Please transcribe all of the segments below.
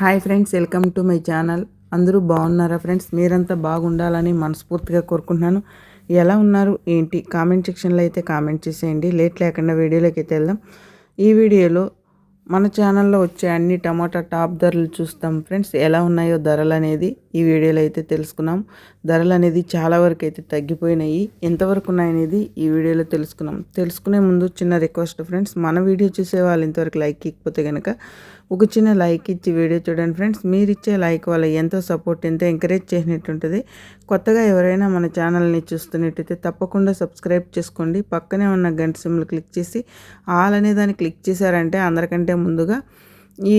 Hi friends welcome to my channel. అందరూ బాగున్నారా friends? మీరంతా బాగుండాలని మనస్ఫూర్తిగా కోరుకుంటున్నాను. ఎలా ఉన్నారు? ఏంటి? కామెంట్ సెక్షన్లో అయితే కామెంట్ చేసేయండి. లేట్ లేకుండా వీడియోలోకి అయితే వెళ్దాం. ఈ వీడియోలో మన ఛానల్లో వచ్చే అన్ని టమాటా టాప్ ధరలు చూస్తాం ఫ్రెండ్స్. ఎలా ఉన్నాయో ధరలు అనేది ఈ వీడియోలో అయితే తెలుసుకున్నాం. ధరలు అనేది చాలా వరకు అయితే తగ్గిపోయినాయి. ఎంతవరకు ఉన్నాయనేది ఈ వీడియోలో తెలుసుకున్నాం. తెలుసుకునే ముందు చిన్న రిక్వెస్ట్ ఫ్రెండ్స్ మన వీడియో చూసే వాళ్ళు ఇంతవరకు లైక్ ఇకపోతే కనుక ఒక చిన్న లైక్ ఇచ్చి వీడియో చూడండి ఫ్రెండ్స్. మీరు ఇచ్చే లైక్ వల్ల ఎంతో సపోర్ట్ ఎంతో ఎంకరేజ్ చేసినట్టుంటుంది కొత్తగా ఎవరైనా మన ఛానల్ని చూస్తున్నట్టయితే తప్పకుండా సబ్స్క్రైబ్ చేసుకోండి. పక్కనే ఉన్న గంట సిమ్లు క్లిక్ చేసి ఆల్ అనే దాన్ని క్లిక్ చేశారంటే అందరికంటే ముందుగా ఈ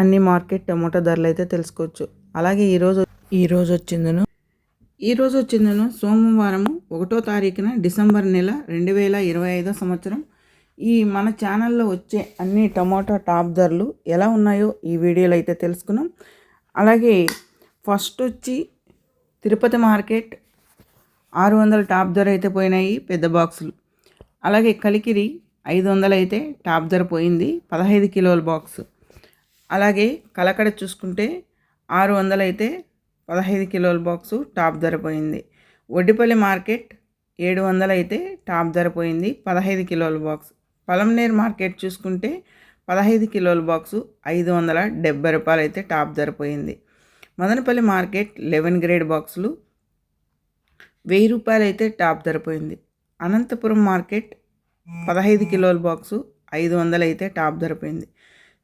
అన్ని మార్కెట్ టమోటా ధరలు అయితే తెలుసుకోవచ్చు. అలాగే ఈరోజు ఈరోజు వచ్చిందను. ఈరోజు వచ్చిందను సోమవారము ఒకటో తారీఖున డిసెంబర్ నెల రెండు వేల ఇరవై ఐదో సంవత్సరం. ఈ మన ఛానల్లో వచ్చే అన్ని టమాటా టాప్ ధరలు ఎలా ఉన్నాయో ఈ వీడియోలో అయితే తెలుసుకున్నాం. అలాగే ఫస్ట్ వచ్చి తిరుపతి మార్కెట్ ఆరు వందల టాప్ ధర అయితే పోయినాయి పెద్ద బాక్సులు. అలాగే కలికిరి ఐదు వందలు అయితే టాప్ ధర పోయింది పదహైదు కిలోల బాక్స్. అలాగే కలకడ చూసుకుంటే ఆరు వందలు అయితే పదహైదు కిలోల బాక్సు టాప్ ధర పోయింది. ఒడ్డిపల్లి మార్కెట్ ఏడు వందలు అయితే టాప్ ధర పోయింది పదహైదు కిలోల బాక్స్. పలంనేర్ మార్కెట్ చూసుకుంటే పదహైదు కిలోల బాక్సు ఐదు వందల డెబ్బై రూపాయలు అయితే టాప్ ధర పోయింది. మదనపల్లి మార్కెట్ లెవెన్ గ్రేడ్ బాక్సులు వెయ్యి రూపాయలు అయితే టాప్ ధర పోయింది. అనంతపురం మార్కెట్ పదహైదు కిలోల బాక్సు ఐదు వందలు అయితే టాప్ ధర పోయింది.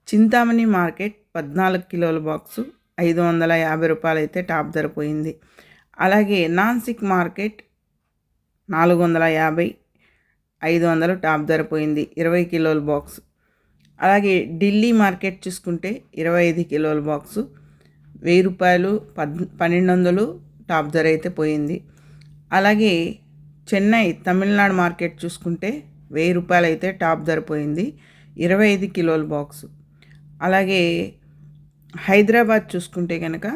చింతామణి మార్కెట్ పద్నాలుగు కిలోల బాక్సు ఐదు వందల యాభై రూపాయలు అయితే టాప్ ధర పోయింది. అలాగే నాన్సిక్ మార్కెట్ నాలుగు వందల యాభై ఐదు వందలు టాప్ ధర పోయింది ఇరవై కిలోల బాక్స్. అలాగే ఢిల్లీ మార్కెట్ చూసుకుంటే ఇరవై ఐదు కిలోల బాక్సు వెయ్యి రూపాయలు పద్ పన్నెండు వందలు టాప్ ధర అయితే పోయింది. అలాగే చెన్నై తమిళనాడు మార్కెట్ చూసుకుంటే వెయ్యి రూపాయలు అయితే టాప్ ధర పోయింది ఇరవై ఐదు కిలోల బాక్సు. అలాగే హైదరాబాద్ చూసుకుంటే కనుక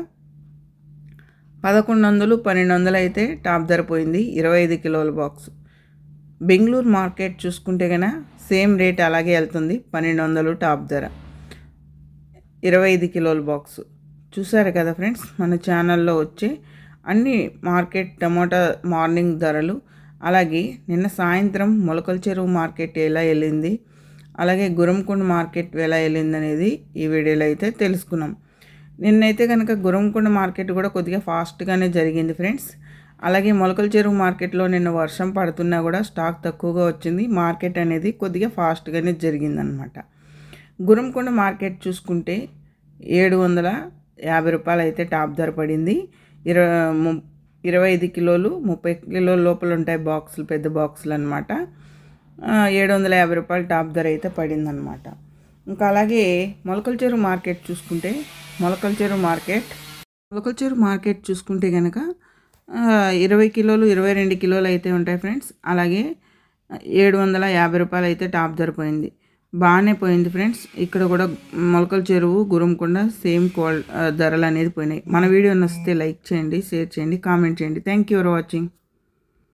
పదకొండు వందలు పన్నెండు వందలు అయితే టాప్ ధర పోయింది ఇరవై ఐదు కిలోల బాక్స్. బెంగళూరు మార్కెట్ చూసుకుంటే కనుక సేమ్ రేట్ అలాగే వెళ్తుంది పన్నెండు వందలు టాప్ ధర. ఇరవై ఐదు కిలోల బాక్స్. చూసారు కదా ఫ్రెండ్స్ మన ఛానల్లో వచ్చే అన్ని మార్కెట్ టమాటా మార్నింగ్ ధరలు అలాగే నిన్న సాయంత్రం మొలకల చెరువు మార్కెట్ ఎలా వెళ్ళింది అలాగే గురంకొండ మార్కెట్ ఎలా వెళ్ళింది అనేది ఈ వీడియోలో అయితే తెలుసుకున్నాం. నిన్నైతే కనుక గురంకుండ మార్కెట్ కూడా కొద్దిగా ఫాస్ట్గానే జరిగింది ఫ్రెండ్స్. అలాగే మొలకల చెరువు మార్కెట్లో నిన్న వర్షం పడుతున్నా కూడా స్టాక్ తక్కువగా వచ్చింది. మార్కెట్ అనేది కొద్దిగా ఫాస్ట్గానే జరిగిందనమాట. గురంకొండ మార్కెట్ చూసుకుంటే ఏడు వందల యాభై రూపాయలు అయితే టాప్ ధర పడింది. ఇరవై ఇరవై ఐదు కిలోలు ముప్పై కిలోల లోపల ఉంటాయి బాక్సులు పెద్ద బాక్సులు అనమాట ఏడు వందల యాభై రూపాయలు టాప్ ధర అయితే పడిందనమాట ఇంకా అలాగే మొలకల చెరువు మార్కెట్ చూసుకుంటే మొలకల చెరువు మార్కెట్ మొలకల చెరువు మార్కెట్ చూసుకుంటే కనుక ఇరవై కిలోలు ఇరవై రెండు కిలోలు అయితే ఉంటాయి ఫ్రెండ్స్. అలాగే ఏడు వందల యాభై రూపాయలు అయితే టాప్ ధర పోయింది. బాగానే పోయింది ఫ్రెండ్స్. ఇక్కడ కూడా మొలకల చెరువు గురంకొండ సేమ్ క్వాల్ ధరలు అనేది పోయినాయి. మన వీడియో నచ్చితే లైక్ చేయండి షేర్ చేయండి కామెంట్ చేయండి. Thank you for watching